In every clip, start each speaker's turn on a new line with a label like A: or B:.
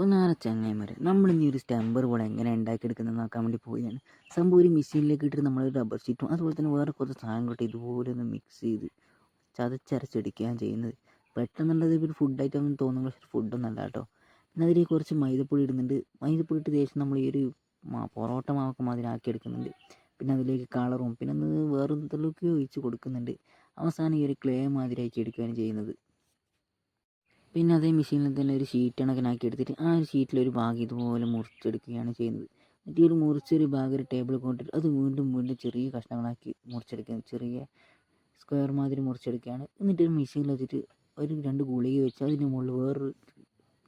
A: അപ്പോൾ നാളെ ചങ്ങായിമാർ നമ്മളിന്ന് ഈ ഒരു സ്റ്റമ്പർ പോലെ എങ്ങനെ ഉണ്ടാക്കിയെടുക്കുന്നത് നോക്കാൻ വേണ്ടി പോവുകയാണ്. സംഭവം ഒരു മെഷീനിലേക്ക് ഇട്ടിട്ട് നമ്മൾ റബ്ബർ ഷീറ്റും അതുപോലെ തന്നെ വേറെ കുറച്ച് സാധനങ്ങളൊക്കെ ഇതുപോലെ ഒന്ന് മിക്സ് ചെയ്ത് ചതച്ചരച്ചെടുക്കുകയാണ് ചെയ്യുന്നത്. പെട്ടെന്നുള്ളത് ഒരു ഫുഡ് ഐറ്റം എന്ന് തോന്നുന്നു. പക്ഷേ ഫുഡൊന്നല്ല കേട്ടോ. പിന്നെ അതിലേക്ക് കുറച്ച് മൈദപ്പൊടി ഇടുന്നുണ്ട്. മൈദപ്പൊടി ഇട്ട് ശേഷം നമ്മൾ ഈ ഒരു പൊറോട്ട മാവൊക്കെ മാതിരി ആക്കി എടുക്കുന്നുണ്ട് പിന്നെ അതിലേക്ക് കളറും പിന്നെ ഒന്ന് വേറെ എന്തെങ്കിലുമൊക്കെ ഒഴിച്ച് കൊടുക്കുന്നുണ്ട്. അവസാനം ഈ ഒരു ക്ലേ മാതിരിയാക്കി എടുക്കുകയാണ് ചെയ്യുന്നത്. പിന്നെ അതേ മെഷീനിൽ തന്നെ ഒരു ഷീറ്റ് കണക്കിനാക്കി എടുത്തിട്ട് ആ ഒരു ഷീറ്റിൽ ഒരു ഭാഗം ഇതുപോലെ മുറിച്ചെടുക്കുകയാണ് ചെയ്യുന്നത്. എന്നിട്ട് ഒരു മുറിച്ചൊരു ഭാഗം ഒരു ടേബിൾ കൊണ്ടിട്ട് അത് വീണ്ടും വീണ്ടും ചെറിയ കഷ്ണങ്ങളാക്കി മുറിച്ചെടുക്കുകയാണ് ചെറിയ സ്ക്വയർ മാതിരി മുറിച്ചെടുക്കുകയാണ്. എന്നിട്ട് ഒരു മെഷീനിൽ വെച്ചിട്ട് ഒരു രണ്ട് ഗുളിക വെച്ച് അതിന് മുകളിൽ വേറൊരു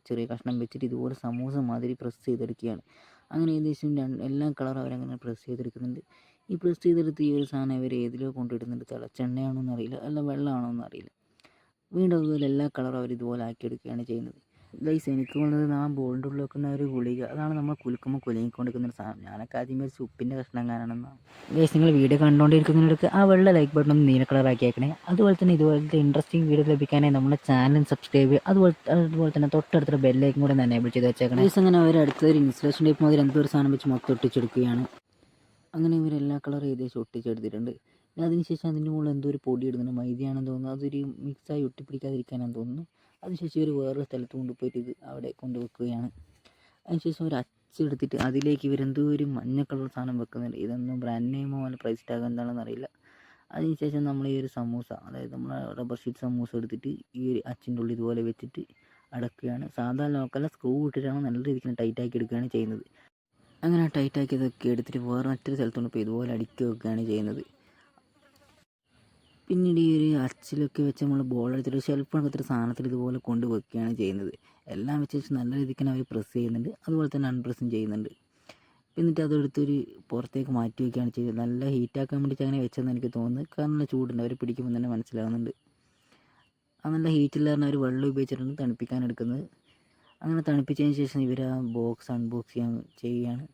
A: ചെറിയ കഷ്ണം വെച്ചിട്ട് ഇതുപോലെ സമൂസ മാതിരി പ്രസ് ചെയ്തെടുക്കുകയാണ്. അങ്ങനെ ഏകദേശം രണ്ട് എല്ലാ കളറും അവരങ്ങനെ പ്രസ് ചെയ്തെടുക്കുന്നുണ്ട്. ഈ പ്രസ് ചെയ്തെടുത്ത് ഈ ഒരു സാധനം അവർ ഏതിലോ കൊണ്ടിടുന്നുണ്ട് തിളച്ചെണ്ണയാണോ എന്നറിയില്ല അല്ല വെള്ളമാണോ എന്നറിയില്ല വീണ്ടും അതുപോലെ എല്ലാ കളറും അവർ ഇതുപോലെ ആക്കി ആക്കിയെടുക്കുകയാണ് ചെയ്യുന്നത്. ഗൈസ് എനിക്ക് വന്നത് നാം ബോളിന്റെ ഉള്ളിൽ വെക്കുന്ന ഒരു ഗുളിക അതാണ് നമ്മൾ കുലുക്കുമ്പോൾ കുലുങ്ങിക്കൊണ്ടിരിക്കുന്ന ഒരു സാധനം. ഞാനൊക്കെ ആദ്യം വെച്ച് ഉപ്പിന്റെ കഷ്ണം കാണണമെന്നാണ്. ഗൈസ് നിങ്ങൾ വീഡിയോ കണ്ടുകൊണ്ടിരിക്കുന്നതിനടുത്ത് ആ വെള്ള ലൈക്ക് ബട്ടൺ ഒന്ന് നീല കളർ ആക്കിയേക്കണേ. അതുപോലെ തന്നെ ഇതുപോലത്തെ ഇൻട്രസ്റ്റിംഗ് വീഡിയോ ലഭിക്കാനായി നമ്മുടെ ചാനൽ സബ്സ്ക്രൈബ് ചെയ്യുക. അതുപോലെ അതുപോലെ തന്നെ തൊട്ടടുത്തുള്ള ബെല്ലേക്കും കൂടെ എനേബിൾ ചെയ്ത് വെച്ചേക്കണം. ഗൈസ് അങ്ങനെ അവർ അടുത്തൊരു ഇൻസ്റ്റലേഷൻ ടൈപ്പ് മുതൽ എന്തോ ഒരു സാധനം വെച്ച് മൊത്തം ഒട്ടിച്ചെടുക്കുകയാണ്. അങ്ങനെ ഇവർ എല്ലാ കളറും ഏകദേശം ഒട്ടിച്ചെടുത്തിട്ടുണ്ട്. പിന്നെ അതിനുശേഷം അതിന്റെ മുകളിൽ എന്തോ ഒരു പൊടി ഇടുന്നുണ്ട്. മൈദയാണെന്ന് തോന്നുന്നു. അതൊരു മിക്സായി ഒട്ടിപ്പിടിക്കാതിരിക്കാനാണെന്ന് തോന്നുന്നു. അതിനുശേഷം ഇവർ വേറൊരു സ്ഥലത്ത് കൊണ്ടുപോയിട്ട് ഇത് അവിടെ കൊണ്ടുവെക്കുകയാണ് അതിനുശേഷം ഒരു അച്ചെടുത്തിട്ട് അതിലേക്ക് ഇവരെന്തോ ഒരു മഞ്ഞ കളർ സാധനം വെക്കുന്നുണ്ട്. ഇതൊന്നും ബ്രാൻഡ് നെയിമോ അല്ല പ്രൈസ് ടാഗ് എന്താണെന്ന് അറിയില്ല. അതിനുശേഷം നമ്മൾ ഈ ഒരു സമൂസ അതായത് നമ്മൾ റബ്ബർ ഷീറ്റ് സമൂസ എടുത്തിട്ട് ഈ ഒരു അച്ചിന്റെ ഉള്ളിൽ ഇതുപോലെ വെച്ചിട്ട് അടക്കുകയാണ്. സാധാരണ നോക്കല്ല സ്ക്രൂ ഇട്ടിട്ടാണ് നല്ല രീതിക്ക് ടൈറ്റ് ആക്കി എടുക്കുകയാണ് ചെയ്യുന്നത്. അങ്ങനെ ടൈറ്റ് ആക്കിയതൊക്കെ എടുത്തിട്ട് വേറെ മറ്റൊരു സ്ഥലത്തോണ്ട് ഇപ്പോൾ ഇതുപോലെ അടുക്കി വെക്കുകയാണ് ചെയ്യുന്നത്. പിന്നീട് ഈ ഒരു അച്ചിലൊക്കെ വെച്ച് നമ്മൾ ബോൾ എടുത്തിട്ട് ഷെൽഫ് എടുത്തിട്ട് സാധനത്തിൽ ഇതുപോലെ കൊണ്ട് വെക്കുകയാണ് ചെയ്യുന്നത്. എല്ലാം വെച്ച് നല്ല രീതിക്ക് അവർ പ്രസ് ചെയ്യുന്നുണ്ട്. അതുപോലെ തന്നെ അൺപ്രസ്സും ചെയ്യുന്നുണ്ട്. എന്നിട്ട് അതെടുത്തൊരു പുറത്തേക്ക് മാറ്റി വയ്ക്കുകയാണ് ചെയ്യുന്നത്. നല്ല ഹീറ്റാക്കാൻ വേണ്ടിയിട്ട് അങ്ങനെ വെച്ചതെന്ന് എനിക്ക് തോന്നുന്നു. കാരണം നല്ല ചൂടുണ്ട്. അവർ പിടിക്കുമ്പോൾ തന്നെ മനസ്സിലാകുന്നുണ്ട് ആ നല്ല ഹീറ്റില്ലാതെ അവർ വെള്ളം ഉപയോഗിച്ചിട്ടാണ് തണുപ്പിക്കാൻ എടുക്കുന്നത്. അങ്ങനെ തണുപ്പിച്ചതിന് ശേഷം ഇവർ ആ ബോക്സ് അൺബോക്സ് ചെയ്യാൻ ചെയ്യുകയാണ്.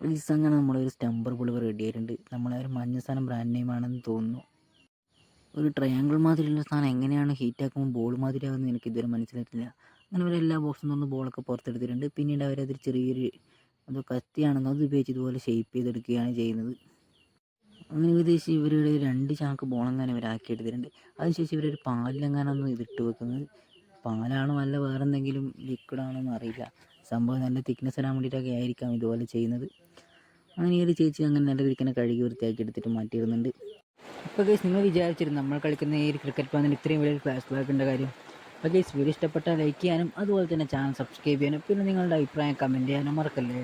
A: ഈ അങ്ങനെ നമ്മളൊരു സ്റ്റമ്പർ പുളിവർ റെഡി ആയിട്ടുണ്ട്. നമ്മളെ ഒരു മഞ്ഞ സാധനം ബ്രാൻഡ് നെയിം ആണെന്ന് തോന്നുന്നു. ഒരു ട്രയാങ്കിൾ മാതിരിയുള്ള സാധനം എങ്ങനെയാണ് ഹീറ്റാക്കുമ്പോൾ ബോൾ മാതിരിയാകുന്നത് എനിക്ക് ഇതുവരെ മനസ്സിലായിട്ടില്ല. അങ്ങനെ അവർ എല്ലാ ബോക്സിൽ നിന്നും ബോളൊക്കെ പുറത്തെടുത്തിട്ടുണ്ട്. പിന്നീട് അവരതിൽ ചെറിയൊരു അത് കത്തിയാണെന്നോ അത് ഉപയോഗിച്ച് ഇതുപോലെ ഷേപ്പ് ചെയ്തെടുക്കുകയാണ് ചെയ്യുന്നത്. അങ്ങനെ ഏകദേശം ഇവരുടെ രണ്ട് ചാക്ക് ബോളെങ്ങാനും ഇവരാക്കിയെടുത്തിട്ടുണ്ട് അതിനുശേഷം ഇവരൊരു പാലിലെങ്ങാനൊന്ന് ഇതിട്ട് വെക്കുന്നത്? പാലാണോ അല്ല വേറെ എന്തെങ്കിലും ലിക്വിഡാണോ എന്ന് അറിയില്ല. സംഭവം നല്ല തിക്നെസ് വരാൻ വേണ്ടിയിട്ടൊക്കെ ആയിരിക്കാം ഇതുപോലെ ചെയ്യുന്നത്. അങ്ങനെ ഈ ഒരു ചേച്ചി അങ്ങനെ നല്ല രീതിക്ക് തന്നെ കഴുകി വൃത്തിയാക്കി എടുത്തിട്ട് മാറ്റിയിടുന്നുണ്ട്. അപ്പോൾ ഗൈസ് നിങ്ങൾ വിചാരിച്ചിരുന്നു നമ്മൾ കളിക്കുന്ന ഈ ക്രിക്കറ്റ് പന്തിന് ഇത്രയും വലിയൊരു ഫ്ലാഷ് ബാക്ക് ഉണ്ട് കാര്യം. അപ്പോൾ ഗൈസ് വീഡിയോ ഇഷ്ടപ്പെട്ടാൽ ലൈക്ക് ചെയ്യാനും അതുപോലെ തന്നെ ചാനൽ സബ്സ്ക്രൈബ് ചെയ്യാനും പിന്നെ നിങ്ങളുടെ അഭിപ്രായം കമന്റ് ചെയ്യാനും മറക്കല്ലേ?